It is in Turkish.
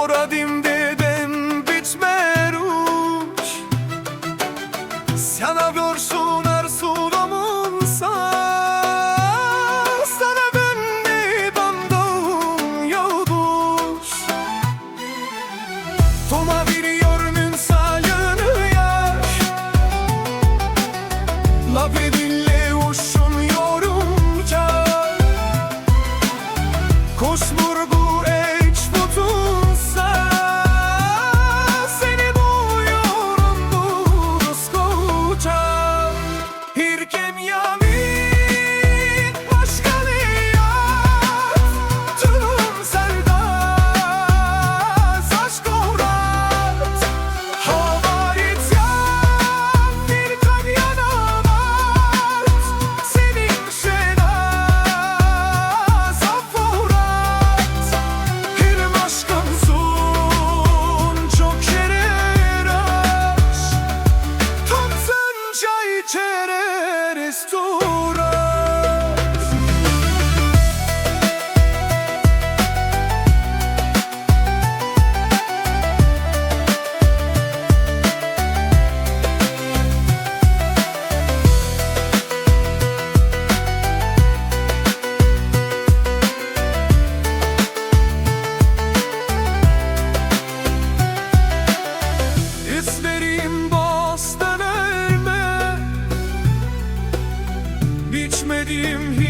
poradim dedem bitmer uç. Sana görsün arzulamın Sana ben de bandağım yavduş Toma veriyorum salını yaş Laf edinle uçun yorumca Koşmur Düşmedim hiç.